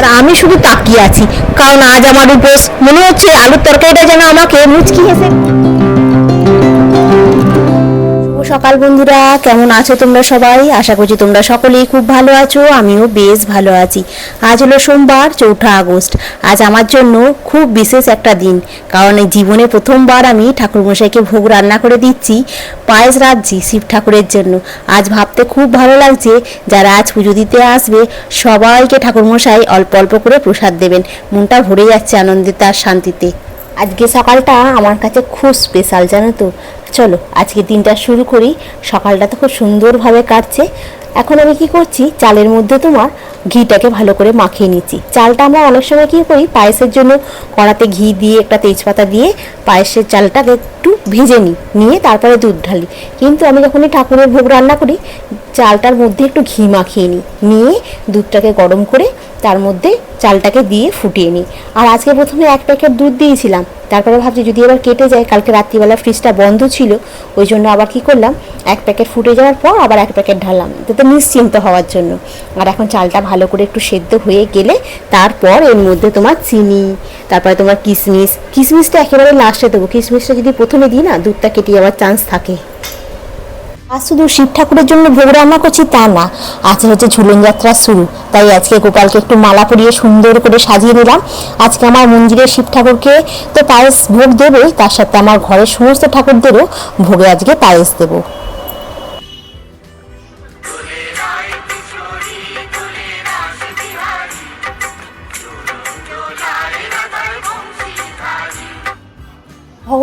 আর আমি শুধু তাকিয়ে আছি। কারণ আজ আমার উপোস। মনে হচ্ছে আলুর তরকারিটা যেন আমাকে মুচকি হেসে সকাল বন্ধুরা, কেমন আছো তোমরা সবাই? আশা করছি তোমরা সকলেই খুব ভালো আছো, আমিও বেশ ভালো আছি। আজ হলো সোমবার, চৌঠা আগস্ট। আজ আমার জন্য খুব বিশেষ একটা দিন, কারণ এই জীবনে প্রথমবার আমি ঠাকুরমশাইকে ভোগ রান্না করে দিচ্ছি পায়েস রাখছি শিব ঠাকুরের জন্য। আজ ভাবতে খুব ভালো লাগছে, যারা আজ পুজো দিতে আসবে, সবাইকে ঠাকুরমশাই অল্প অল্প করে প্রসাদ দেবেন। মনটা ভরে যাচ্ছে আনন্দে, তার শান্তিতে। আজকে সকালটা আমার কাছে খুব স্পেশাল জানো তো? চলো, আজকে দিনটা শুরু করি। সকালটা তো খুব সুন্দরভাবে কাটছে। এখন আমি কি করছি, চালের মধ্যে তোমার ঘিটাকে ভালো করে মাখিয়ে নিচ্ছি। চালটা আমরা অনেক সময় কী করি, পায়েসের জন্য কড়াতে ঘি দিয়ে, একটা তেজপাতা দিয়ে পায়েসের চালটাকে একটু ভেজে নিই। নিয়ে তারপরে দুধ ঢালি। কিন্তু আমি যখনই ঠাকুরের ভোগ রান্না করি চালটার মধ্যে একটু ঘি মাখিয়ে নিই নিয়ে দুধটাকে গরম করে তার মধ্যে চালটাকে দিয়ে ফুটিয়ে নিই আর আজকে প্রথমে এক প্যাকেট দুধ দিয়েছিলাম। তারপরে ভাবছি যদি এবার কেটে যায়, কালকে রাত্রিবেলা ফ্রিজটা বন্ধ ছিল, ওই জন্য আবার কি করলাম, এক প্যাকেট ফুটে যাওয়ার পর আবার এক প্যাকেট ঢাললাম। যাতে নিশ্চিন্ত হওয়ার জন্য। আর এখন চালটা ভালো করে একটু সেদ্ধ হয়ে গেলে তারপর এর মধ্যে তোমার চিনি, তারপরে তোমার কিশমিশ কিশমিশটা একেবারে লাস্টে দেবো। কিশমিশটা যদি প্রথমে দিই না, দুধটা কেটে যাওয়ার চান্স থাকে। আর শুধু শিব ঠাকুরের জন্য ভোগ রান্না করছি তা না আজ হচ্ছে ঝুলন যাত্রা শুরু। তাই আজকে গোপালকে একটু মালা পরিয়ে সুন্দর করে সাজিয়ে নিলাম। আজকে আমার মন্দিরের শিব ঠাকুরকে তো পায়েস ভোগ দেবে তার সাথে আমার ঘরের সমস্ত ঠাকুরদেরও ভোগে আজকে পায়েস দেবো।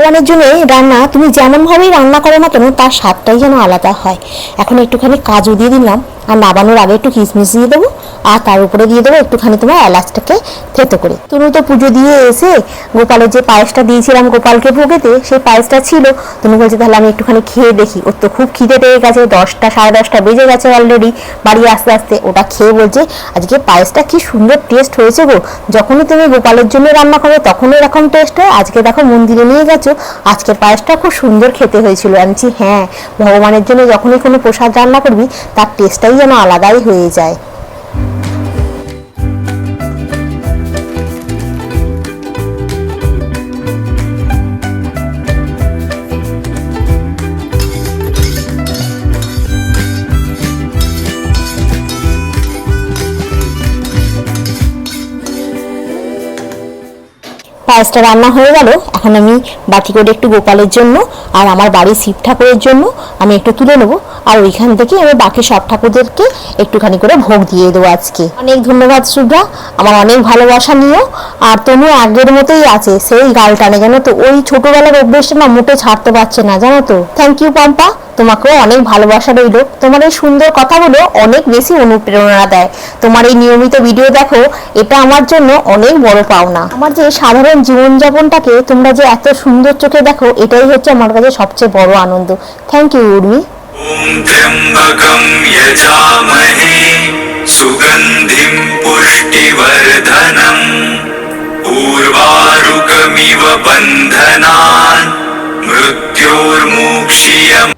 ভগবানের জন্য রান্না, তুমি যেমনভাবেই রান্না করো না কেন, তার স্বাদটাই যেন আলাদা হয়। এখন একটুখানি কাজু দিয়ে দিলাম, আর নাবানোর আগে একটু কিশমিশ দিয়ে দেবো। আর তার উপরে দিয়ে দেবো একটুখানি তোমার এলাচটাকে থেতো করে। তুমি তো পুজো দিয়ে এসে গোপালের যে পায়েসটা দিয়েছিলাম গোপালকে ভোগেতে, সেই পায়েসটা ছিল। তুমি বলছে, তাহলে আমি একটুখানি খেয়ে দেখি। ওর তো খুব খিদে পেয়ে গেছে, দশটা, সাড়ে দশটা বেজে গেছে অলরেডি বাড়ি আস্তে আস্তে। ওটা খেয়ে বলছে, আজকে পায়েসটা কি সুন্দর টেস্ট হয়েছে গো। যখনই তুমি গোপালের জন্য রান্না করো তখনই এরকম টেস্ট হয়। আজকে দেখো মন্দিরে নিয়ে গেছো, আজকের পায়েসটা খুব সুন্দর খেতে হয়েছিল। আমি হ্যাঁ ভগবানের জন্য যখনই কোনো প্রসাদ রান্না করবি, তার টেস্টটাই যেন আলাদাই হয়ে যায়। পায়েসটা রান্না হয়ে গেল। এখন আমি বাটি করে একটু গোপালের জন্য আর আমার বাড়ির শিব ঠাকুরের জন্য আমি একটু তুলে নেব। আর ওইখান থেকে আমি বাকি সব ঠাকুরদেরকে একটুখানি করে ভোগ দিয়ে দেবো আজকে। অনেক ধন্যবাদ শুভ্রা আমার অনেক ভালোবাসা নিও। আর তুমি আগের মতোই আছে, সেই গাল টানে জানো তো, ওই ছোটবেলার অভ্যেসটা না মোটে ছাড়তে পারছে না, জানো তো। Thank you Pampa. তোমাকেও অনেক ভালোবাসা রইল। তোমার এই সুন্দর কথাগুলো অনেক বেশি অনুপ্রেরণা দেয়। তোমার এই নিয়মিত ভিডিও দেখো, এটা আমার জন্য অনেক বড় পাওনা। আমার যে সাধারণ জীবনযাপনটাকে তোমরা যে এত সুন্দর চোখে দেখো, এটাই হচ্ছে আমার কাছে সবচেয়ে বড় আনন্দ থ্যাংক ইউ উর্মি ॐ त्र्यम्बकं यजामहे सुगन्धिं पुष्टिवर्धनम् पूर्वारुकमिव बन्धनान् मृत्योर्मुक्षीयम्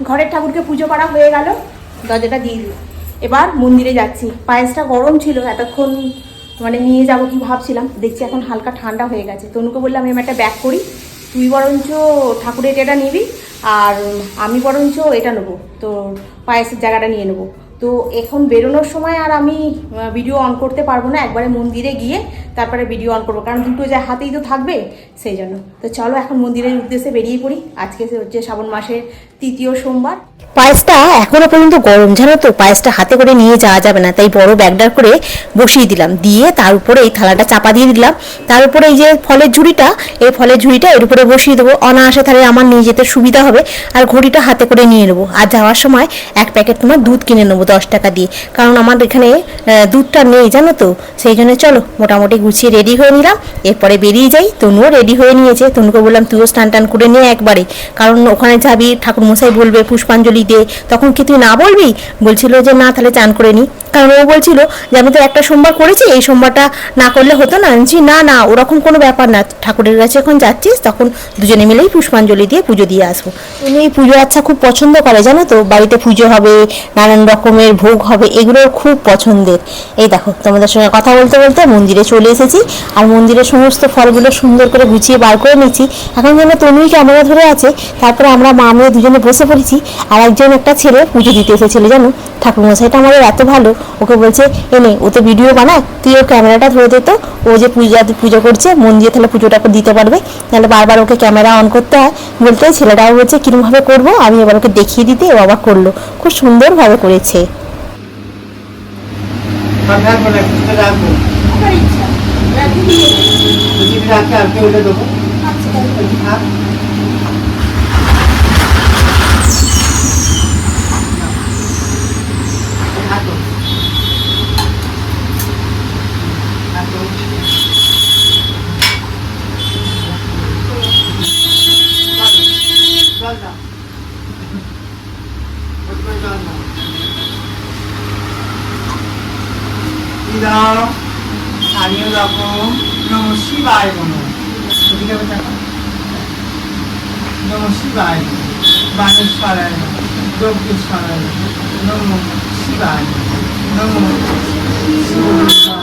ঘরের ঠাকুরকে পুজো করা হয়ে গেল দরজাটা দিয়ে দিল এবার মন্দিরে যাচ্ছি পায়েসটা গরম ছিল এতক্ষণ মানে নিয়ে যাব কি ভাবছিলাম দেখছি এখন হালকা ঠান্ডা হয়ে গেছে তনুকে বললাম আমি একটা ব্যাগ করি তুই বরঞ্চ ঠাকুরের এটা নিবি আর আমি বরঞ্চ এটা নেব, তো পায়েসের জায়গাটা নিয়ে নেব। তো এখন বেরোনোর সময় আর আমি ভিডিও অন করতে পারব না, একবারে মন্দিরে গিয়ে তারপরে ভিডিও অন করব, কারণ দুটো যা হাতেই তো থাকবে, সেই জন্য। তো চলো এখন মন্দিরের উদ্দেশ্যে বেরিয়ে পড়ি। আজকে হচ্ছে শ্রাবণ মাসের তৃতীয় সোমবার। পায়েসটা এখনও পর্যন্ত গরম, জানো তো? পায়েসটা হাতে করে নিয়ে যাওয়া যাবে না, তাই বড় ব্যাগটার করে বসিয়ে দিলাম। দিয়ে তার উপরে এই থালাটা চাপা দিয়ে দিলাম। তার উপরে এই যে ফলের ঝুড়িটা, এই ফলের ঝুড়িটা এর উপরে বসিয়ে দেবো। অনায়াসে তাহলে আমার নিয়ে যেতে সুবিধা হবে। আর ঘড়িটা হাতে করে নিয়ে নেব। আর যাওয়ার সময় এক প্যাকেট তোমার দুধ কিনে নেব দশ টাকা দিয়ে। কারণ আমার এখানে দুধটা নেই, জানো তো? সেই জন্য চলো, মোটামুটি গুছিয়ে রেডি হয়ে নিলাম। এরপরে বেরিয়ে যাই। তনুও রেডি হয়ে নিয়েছে। তনুকে বললাম, তুইও স্নান টান করে নিয়ে একবারে। কারণ ওখানে যাবি, ঠাকুর মশাই বলবে পুষ্পাঞ্জলি দে। তখন কি তুই না বলবি? বলছিল যে না তাহলে চান করে নি। কারণ ও বলছিল যে আমি তো একটা সোমবার করেছি এই সোমবারটা না করলে হতো না। বলছি, না না ওরকম কোনো ব্যাপার না। ঠাকুরের কাছে এখন যাচ্ছিস তখন দুজনে মিলেই পুষ্পাঞ্জলি দিয়ে পুজো দিয়ে আসব। উনি এই পুজো আচ্ছা খুব পছন্দ করে জানো তো? বাড়িতে পুজো হবে নানান রকমের ভোগ হবে এগুলোর খুব পছন্দের। এই দেখো তোমাদের সঙ্গে কথা বলতে বলতে মন্দিরে চলে এসেছি আর মন্দিরের সমস্ত ফলগুলো সুন্দর করে গুছিয়ে বার করে নিচ্ছি এখন যেন তনুই ক্যামেরা ধরে আছে তারপরে আমরা মা মেয়ে দুজনে বসে পড়েছি আর একজন একটা ছেলে পুজো দিতে এসেছিল জানো? ঠাকুরমশাইটা আমাদের এত ভালো ওকে বলছে এনে ও তো ভিডিও বানায় তুই ওর ক্যামেরাটা ধরে দিত ও যে পূজা পুজো করছে মন দিয়ে তাহলে পুজোটা দিতে পারবে তাহলে বারবার ওকে ক্যামেরা অন করতে হয়। বলতে ছেলেটাও বলছে কিরমভাবে করব? আমি এবার ওকে দেখিয়ে দিতে ও আবার করল খুব সুন্দরভাবে করেছে। রাখব না কিছুটা রাখব যদি রাখে আজকে ওটা দেবো থাক। থাকো। থাকো। জল দাও। ওটুকু জল দাও। কি দাও স্থানীয় রকম। নম শিবায় নম। নম শিবায় বানেশ্বরায় যোগেশ্বরায় নম। শিবায় নম। শিবায়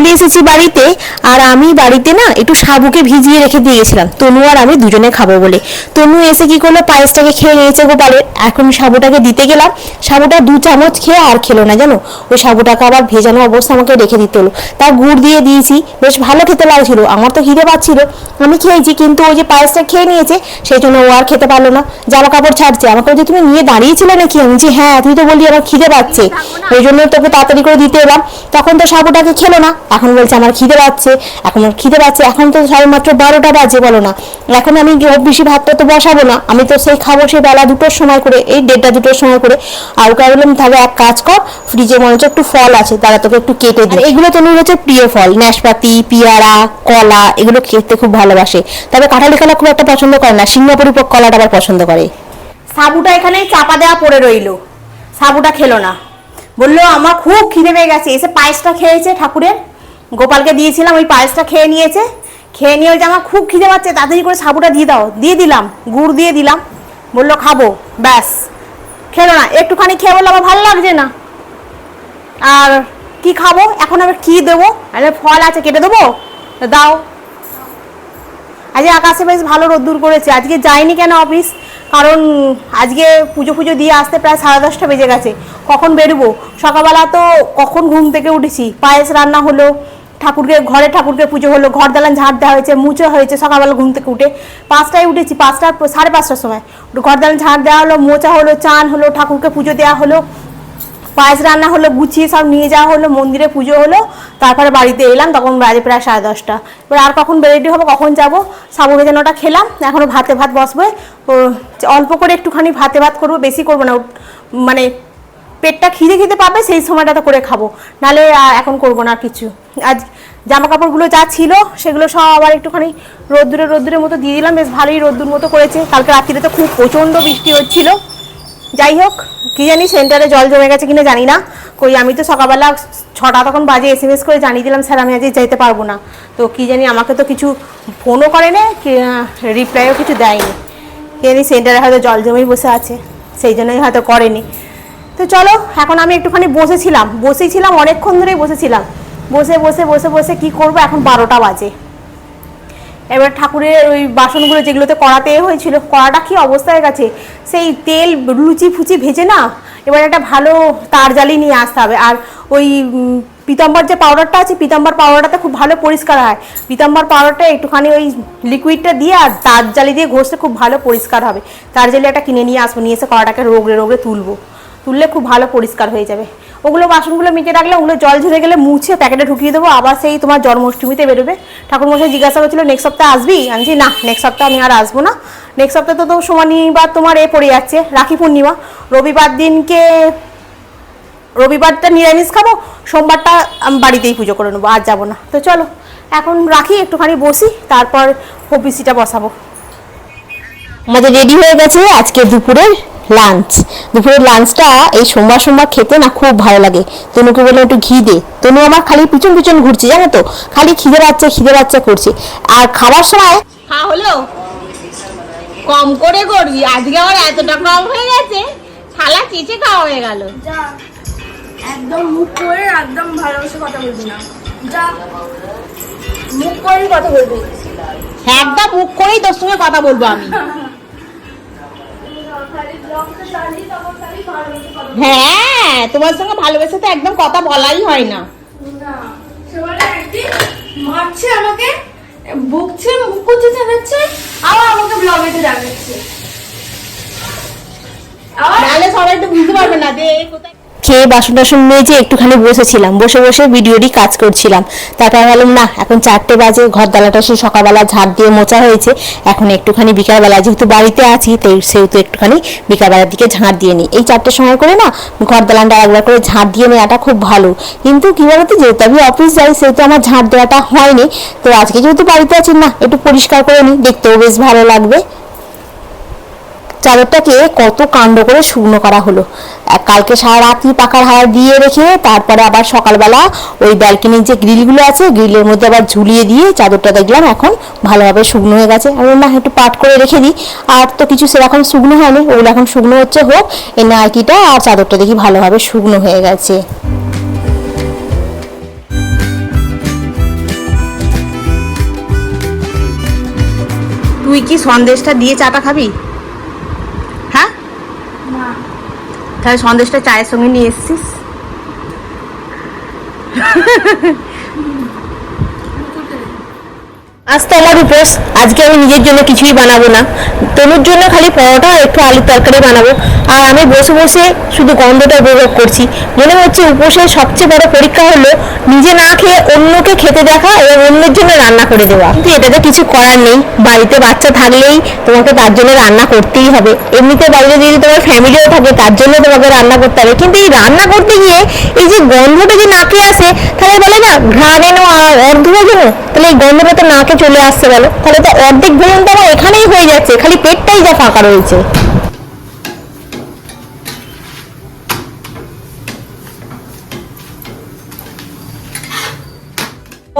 চলে এসেছি বাড়িতে, আর আমি বাড়িতে না একটু সাবুকে ভিজিয়ে রেখে দিয়ে গেছিলাম। তনু আর আমি দুজনে খাব বলে। তনু এসে কি করল? পায়েসটাকে খেয়ে নিয়েছে গোপালের এখন সাবুটাকে দিতে গেলাম। সাবুটা দু চামচ খেয়ে আর খেলো না, জানো? ওই সাবুটাকে আবার ভেজানো অবস্থা আমাকে রেখে দিতে হলো। তার গুড় দিয়ে দিয়েছি। বেশ ভালো খেতে লাগছিল। আমার তো খিদে পাচ্ছিল। আমি খেয়েছি, কিন্তু ওই যে পায়েসটা খেয়ে নিয়েছে, সেই জন্য ও আর খেতে পারল না। জামা কাপড় ছাড়ছে। আমাকে যে তুমি নিয়ে দাঁড়িয়েছিলে নাকি? আমি যে হ্যাঁ তুই তো বললি আমার খিদে পাচ্ছে। ওই জন্য তোকে তাড়াতাড়ি করে দিতে এলাম। তখন তো সাবুটাকে খেলো না। এখন বলছে আমার খিদে পাচ্ছে। এখন খিদে পাচ্ছে। এখন তো সবে মাত্র বারোটা বাজে, বলো না। এখন আমি বেশি ভাতটা তো বসাবো না। আমি তো সেই খাব সেই বেলা দুটোর সময় করে এই দেড়টা দুটোর সময় করে। আর ওকে বললাম তাহলে এক কাজ কর ফ্রিজে মনে হচ্ছে একটু ফল আছে তারা তোকে একটু কেটে দিই। এগুলো তো হচ্ছে প্রিয় ফল নাশপাতি পেয়ারা কলা এগুলো খেতে খুব ভালোবাসে। তবে কাঁঠালি কলা খুব একটা পছন্দ করে না সিংহপুরি কলাটা আবার পছন্দ করে। সাবুটা এখানে চাপা দেওয়া পড়ে রইল। সাবুটা খেলো না। বলল আমার খুব খিদে পেয়ে গেছে এসে পায়েসটা খেয়েছে ঠাকুরের। গোপালকে দিয়েছিলাম ওই পায়েসটা খেয়ে নিয়েছে। খেয়ে নিয়ে বলছে, আমার খুব খিদে পাচ্ছে, তাড়াতাড়ি করে সাবুটা দিয়ে দাও। দিয়ে দিলাম, গুড় দিয়ে দিলাম। বলল, খাব। ব্যাস, খেলো না। একটুখানি খেয়ে বলল, আমার ভালো লাগছে না। আর কি খাব? এখন আবার কি দেবো? আরে ফল আছে, কেটে দেবো? দাও। আজকে আকাশে বেশ ভালো রোদ্দুর করেছে। আজকে যাইনি কেন অফিস? কারণ আজকে পুজো পুজো দিয়ে আসতে প্রায় সাড়ে দশটা বেজে গেছে। কখন বেরোবো? সকালবেলা তো কখন ঘুম থেকে উঠেছি? পায়েস রান্না হলো। ঠাকুরকে, ঘরে ঠাকুরকে পুজো হলো, ঘর দালান ঝাড় দেওয়া হয়েছে মুছে হয়েছে, সকালবেলা ঘুম থেকে উঠে পাঁচটায় উঠেছি, পাঁচটা, সাড়ে পাঁচটার সময়। ঘর দালান ঝাড় দেওয়া হলো, মোচা হলো, চান হলো, ঠাকুরকে পুজো দেওয়া হলো, পায়েস রান্না হলো, গুছিয়ে সব নিয়ে যাওয়া হলো, মন্দিরে পুজো হলো, তারপরে বাড়িতে এলাম, তখন বাজে প্রায় সাড়ে দশটা। এবার আর কখন রেডি হব, কখন যাব সাবু ভেজানোটা খেলাম, এখনও ভাতে ভাত বসবে অল্প করে একটুখানি ভাতে ভাত করব, বেশি করব না মানে পেটটা খিদে খিদে পাবে, সেই সময়টাতে করে খাব। আর এখন করব না কিছু। আজ জামা কাপড়গুলো যা ছিল, সেগুলো সব আবার একটুখানি রোদ্দুরে রোদ্দুরের মতো দিয়ে দিলাম। বেশ ভালোই রোদ্দুর মতো করেছে। কালকে রাত্রিতে তো খুব প্রচণ্ড বৃষ্টি হচ্ছিল। যাই হোক, কী জানি সেন্টারে জল জমে গেছে কিনা জানি না। কই, আমি তো সকালবেলা ছটা তখন বাজে এস এম এস করে জানিয়ে দিলাম, স্যার, আমি আজ যেতে পারব না। তো কী জানি আমাকে তো কিছু ফোনও করে না রিপ্লাইও কিছু দেয়নি। কি জানি সেন্টারে হয়তো জল জমেই বসে আছে, সেই জন্যই হয়তো করেনি। তো চলো, এখন আমি একটুখানি বসেছিলাম। বসেছিলাম, অনেকক্ষণ ধরেই বসেছিলাম। বসে বসে বসে বসে কি করব? এখন বারোটা বাজে। এবার ঠাকুরের ওই বাসনগুলো যেগুলোতে কড়াতে হয়েছিল, কড়াটা কি অবস্থা হয়ে গেছে? সেই তেল লুচি ফুচি ভেজে না, এবার একটা ভালো তার জালি নিয়ে আসতে হবে। আর ওই পিতাম্বর যে পাউডারটা আছে, পিতাম্বর পাউডারটাতে খুব ভালো পরিষ্কার হয়। পিতাম্বর পাউডারটা একটুখানি ওই লিকুইডটা দিয়ে আর তার জালি দিয়ে ঘষতে খুব ভালো পরিষ্কার হবে। তার জালি একটা কিনে নিয়ে আসব, নিয়ে এসে কড়াটাকে রোগড়ে রোগড়ে তুলবো। তুললে খুব ভালো পরিষ্কার হয়ে যাবে। ওগুলো বাসনগুলো মেজে রাখলে ওগুলো জল ঝরে গেলে মুছে প্যাকেটে ঢুকিয়ে দেবো আবার সেই তোমার জন্মাষ্টমীতে বেরোবে। ঠাকুরমশাই জিজ্ঞাসা করছিল নেক্সট সপ্তাহে আসবি? বলছি, না নেক্সট সপ্তাহে আমি আর আসব না। নেক্সট সপ্তাহে তো তো শনিবার তোমার এ পড়ে যাচ্ছে রাখি পূর্ণিমা। রবিবার দিনকে রবিবারটা নিরামিষ খাব সোমবারটা আমি বাড়িতেই পুজো করে নেব আর যাব না। তো চলো এখন রাখি একটুখানি বসি তারপর হপিসিটা বসাবো। আমাদের রেডি হয়ে গেছে আজকে দুপুরের লাঞ্চ। দুপুরের লাঞ্চটা এই সোমবার সোমবার খেতে না খুব ভালো লাগে। তনুকে বলে একটু ঘি দে। তনু আমার খালি পিছন পিছন ঘুরছে জানো তো? খালি খিদে বাচ্চা খিদে বাচ্চা করছে। আর খাবার সময় হ্যাঁ হলো? কম করে করবি। আজকে আমার এতটা কম হয়ে গেছে। থালা চেঁচে খাওয়া হয়ে গেল। একদম মুখ করে একদম ভালোবাসে কথা বলবি না। যা। মুখ করেই কথা বলবি। একদম মুখ করেই তোর সঙ্গে কথা বলব আমি। হ্যাঁ তোমার সঙ্গে ভালোবেসে তো একদম কথা বলাই হয় না। মারছে আমাকে বকছে মুখ করছে জানাচ্ছে আবার আমাকে ব্লগেতে তাহলে সবাই তো বুঝতে পারবে না যে কোথায় খেয়ে বাসন টাসন মেজে একটুখানি বসেছিলাম। বসে বসে ভিডিওরই কাজ করছিলাম। তারপর ভাবলাম না, এখন চারটে বাজে, ঘর দালাটা সে সকালবেলা ঝাড় দিয়ে মোচা হয়েছে। এখন একটুখানি বিকালবেলা, যেহেতু বাড়িতে আছি, তাই সেহেতু একটুখানি বিকালবেলার দিকে ঝাড় দিয়ে নিই। এই চারটের সময় করে না, ঘর দালানটা একবার করে ঝাড় দিয়ে নেওয়াটা খুব ভালো। কিন্তু কি বলতো, যেহেতু আমি অফিস যাই, সেহেতু আমার ঝাড় দেওয়াটা হয়নি। তো আজকে যেহেতু বাড়িতে আছি, না, একটু পরিষ্কার করে নিই, দেখতেও বেশ ভালো লাগবে। চাদরটাকে কত কাণ্ড করে শুকনো করা হলো। কালকে সারা রাত্রি পাখার হাওয়া দিয়ে রেখে তারপরে আবার সকালবেলা ওই ব্যালকনির যে গ্রিলগুলো আছে, গ্রিলের মধ্যে আবার ঝুলিয়ে দিয়ে চাদরটা দেখলাম এখন ভালোভাবে শুকনো হয়ে গেছে। আমি না, একটু পাট করে রেখে দিই। আর তো কিছু সেরকম শুকনো হয়নি, ওগুলো এখন শুকনো হচ্ছে হোক, এই নাইটিটা আর চাদরটা দেখি ভালোভাবে শুকনো হয়ে গেছে। তুই কি সন্দেশটা দিয়ে চাটা খাবি হ্যাঁ তাহলে সন্দেশটা চায়ের সঙ্গে নিয়ে এসছিস? আজ তো আমার উপোস। আজকে আমি নিজের জন্য কিছুই বানাবো না। তনুর জন্য খালি পরোটা একটু আলুর তরকারি বানাবো। আর আমি বসে বসে শুধু গন্ধটা উপভোগ করছি। মনে হচ্ছে উপোসের সবচেয়ে বড় পরীক্ষা হলো নিজে না খেয়ে অন্যকে খেতে দেখা এবং অন্যের জন্য রান্না করে দেওয়া। কিন্তু এটাতে কিছু করার নেই। বাড়িতে বাচ্চা থাকলেই তোমাকে তার জন্য রান্না করতেই হবে। এমনিতে বাড়িতে যদি তোমার ফ্যামিলিও থাকে, তার জন্য তোমাকে রান্না করতে হবে। কিন্তু এই রান্না করতে গিয়ে এই যে গন্ধটা যে নাকে আসে, তাহলে বলে না, ঘ্রাণ এনো আর অর্ধ তাহলে এই গন্ধটা তো নাকে চলে আসছে বলো তাহলে তো অর্ধেক ভোজন তো এখানেই হয়ে যাচ্ছে, খালি পেটটাই যা ফাঁকা রয়েছে।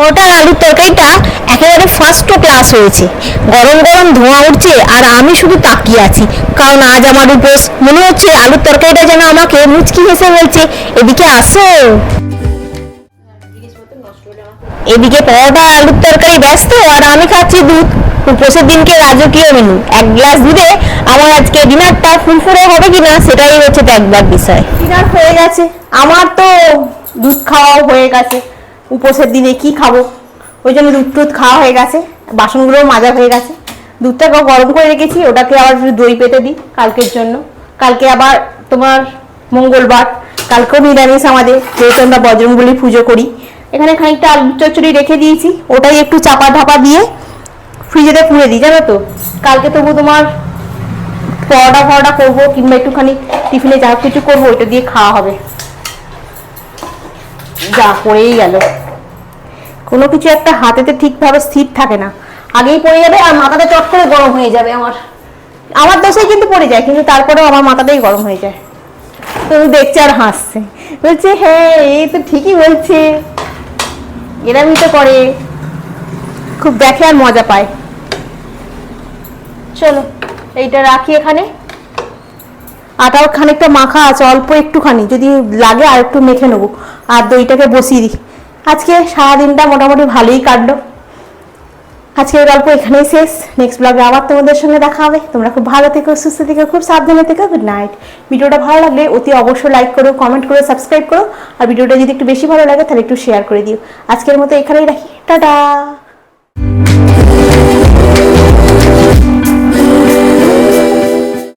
ওটা আলুর তরকারিটা একেবারে ফার্স্ট ক্লাস হয়েছে। গরম গরম ধোঁয়া উঠছে আর আমি শুধু তাকিয়ে আছি। কারণ আজ আমার উপোস। মনে হচ্ছে আলুর তরকারিটা যেন আমাকে মুচকি হেসে বলছে, এদিকে আসো। এদিকে পরোটা, আলুর তরকারি ব্যস্ত আর আমি খাচ্ছি দুধ। উপোসের দিনকে রাজকীয় মেনু এক গ্লাস দুধে আমার আজকে ডিনারটা ফুলফুরে হবে কিনা সেটাই হচ্ছে দেখবার বিষয়। ডিনার হয়ে গেছে। আমার তো দুধ খাওয়াও হয়ে গেছে। উপোসের দিনে কি খাব? ওই জন্য দুধ টুধ খাওয়া হয়ে গেছে। বাসনগুলোও মাজা হয়ে গেছে। দুধটা গরম করে রেখেছি। ওটাকে আবার দই পেতে দিই কালকের জন্য। কালকে আবার তোমার মঙ্গলবার, কালকেও নিরামিষ আমাদের। যেহেতু আমরা বজরঙ্গলি পুজো করি। এখানে খানিকটা আলু চচ্চড়ি রেখে দিয়েছি। ওটাই একটু চাপা ঢাপা দিয়ে ফ্রিজেতে পুড়ে দিই, জানো তো? কালকে তবু তোমার পরোটা ফরোটা করব কিংবা একটুখানি টিফিনে যা কিছু করব, ওইটা দিয়ে খাওয়া হবে। যা পড়েই গেল। কোনো কিছু একটা হাতেতে ঠিকভাবে স্থির থাকে না। আগেই পড়ে যাবে আর মাথাটা চট করে গরম হয়ে যাবে আমার। আমার দোষেই কিন্তু পড়ে যায়, কিন্তু তারপরেও আমার মাথাটাই গরম হয়ে যায়। তো দেখছে আর হাসছে। বলছে হ্যাঁ এই তো ঠিকই বলছে। এরমই তো করে খুব দেখে আর মজা পায়। চলো, এইটা রাখি এখানে। আটাও খানিকটা মাখা আছে, অল্প একটুখানি, যদি লাগে আর একটু মেখে নেব। আর দইটাকে বসিয়ে দিই। আজকে সারাদিনটা মোটামুটি ভালোই কাটলো। আজকের গল্প এখানেই শেষ। নেক্সট ব্লগে আবার তোমাদের সঙ্গে দেখা হবে। তোমরা খুব ভালো থেকো, সুস্থ থেকো, খুব সাবধানে থেকো। গুড নাইট ভিডিওটা ভালো লাগলে অতি অবশ্যই লাইক করো কমেন্ট করো সাবস্ক্রাইব করো। আর ভিডিওটা যদি একটু বেশি ভালো লাগে, তাহলে একটু শেয়ার করে দিও। আজকের মতো এখানেই রাখি। টাটা